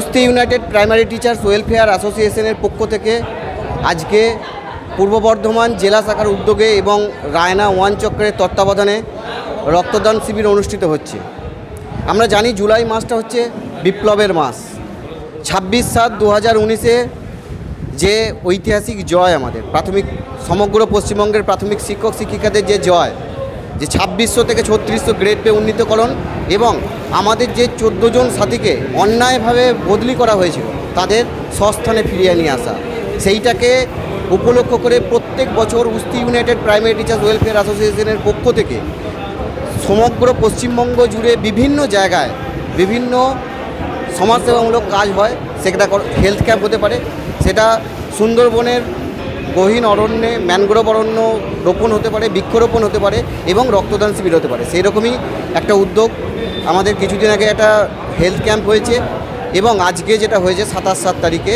কুস্তি United primary teachers welfare অ্যাসোসিয়েশনের পক্ষ থেকে আজকে পূর্ব বর্ধমান জেলা শাখার উদ্যোগে এবং রায়না ওয়ান চক্রের তত্ত্বাবধানে রক্তদান শিবির অনুষ্ঠিত হচ্ছে। আমরা জানি জুলাই মাসটা হচ্ছে বিপ্লবের মাস। ছাব্বিশ সাত দু হাজার উনিশে যে ঐতিহাসিক জয় আমাদের, প্রাথমিক, সমগ্র পশ্চিমবঙ্গের প্রাথমিক শিক্ষক শিক্ষিকাদের যে জয় যে ছাব্বিশশো থেকে ছত্রিশশো গ্রেড পে উন্নীতকরণ এবং আমাদের যে জন সাথীকে অন্যায়ভাবে বদলি করা হয়েছিল, তাদের স্বস্থানে ফিরিয়ে নিয়ে আসা। সেইটাকে উপলক্ষ করে প্রত্যেক বছর Usthi united primary teachers welfare অ্যাসোসিয়েশনের পক্ষ থেকে সমগ্র পশ্চিমবঙ্গ জুড়ে বিভিন্ন জায়গায় বিভিন্ন সমাজসেবামূলক কাজ হয়। সেটা হেলথ ক্যাম্প হতে পারে, সেটা সুন্দরবনের গহীন অরণ্যে ম্যানগ্রোভ অরণ্য রোপণ হতে পারে, বৃক্ষরোপণ হতে পারে এবং রক্তদান শিবির হতে পারে। সেই রকমই একটা উদ্যোগ। আমাদের কিছুদিন আগে একটা হেলথ ক্যাম্প হয়েছে এবং আজকে যেটা হয়েছে সাতাশ সাত তারিখে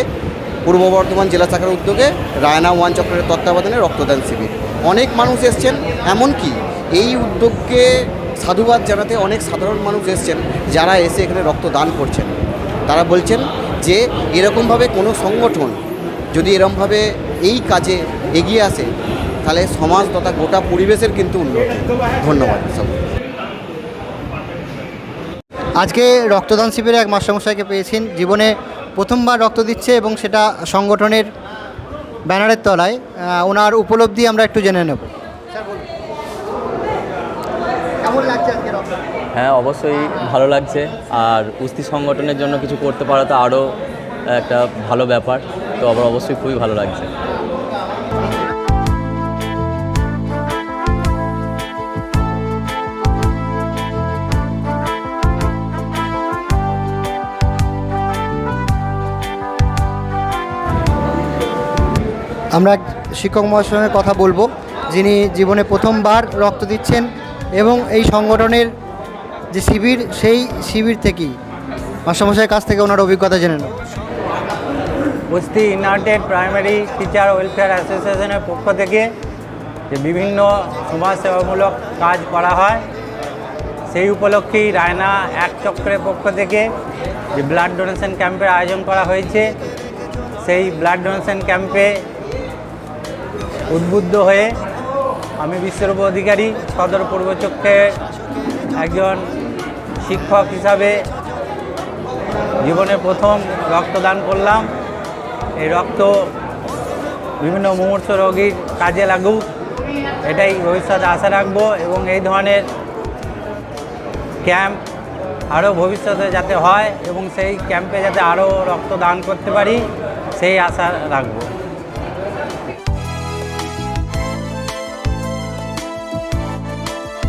পূর্ব বর্ধমান জেলা শাখার উদ্যোগে রায়না ওয়ান চক্রের তত্ত্বাবধানে রক্তদান শিবির। অনেক মানুষ এসছেন, এমনকি এই উদ্যোগকে সাধুবাদ জানাতে অনেক সাধারণ মানুষ এসছেন যারা এসে এখানে রক্তদান করছেন। তারা বলছেন যে এরকমভাবে কোনো সংগঠন যদি এরকমভাবে এই কাজে এগিয়ে আসে, তাহলে সমাজ তথা গোটা পরিবেশের কিন্তু উন্নতি। ধন্যবাদ সব। আজকে রক্তদান শিবিরে এক মাস্টারমশাইকে পেয়েছেন। জীবনে প্রথমবার রক্ত দিচ্ছে এবং সেটা সংগঠনের ব্যানারের তলায়। ওনার উপলব্ধি আমরা একটু জেনে নেব। হ্যাঁ অবশ্যই ভালো লাগছে। আর কুস্তি সংগঠনের জন্য কিছু করতে পারা তো আরও একটা ভালো ব্যাপার। তো আবার অবশ্যই খুবই ভালো লাগছে। আমরা শিক্ষক মহাশয়ের কথা বলব, যিনি জীবনে প্রথমবার রক্ত দিচ্ছেন এবং এই সংগঠনের যে শিবির, সেই শিবির থেকেই মাস্টারমশাইয়ের কাছ থেকে ওনার অভিজ্ঞতা জেনে নেব। কুস্তি ইউনাইটেড প্রাইমারি টিচার ওয়েলফেয়ার অ্যাসোসিয়েশনের পক্ষ থেকে যে বিভিন্ন সমাজসেবামূলক কাজ করা হয়, সেই উপলক্ষেই রায়না এক চক্রের পক্ষ থেকে যে ব্লাড ডোনেশন ক্যাম্পের আয়োজন করা হয়েছে। সেই ব্লাড ডোনেশন ক্যাম্পে উদ্বুদ্ধ হয়ে আমি বিশ্বরূপ অধিকারী সদর পূর্ব চক্ষের একজন শিক্ষক হিসাবে জীবনে প্রথম রক্তদান করলাম। এই রক্ত বিভিন্ন মুমূর্ষ রোগীর কাজে লাগুক, এটাই ভবিষ্যতে আশা রাখব এবং এই ধরনের ক্যাম্প আরও ভবিষ্যতে যাতে হয় এবং সেই ক্যাম্পে যাতে আরও রক্ত দান করতে পারি, সেই আশা রাখব।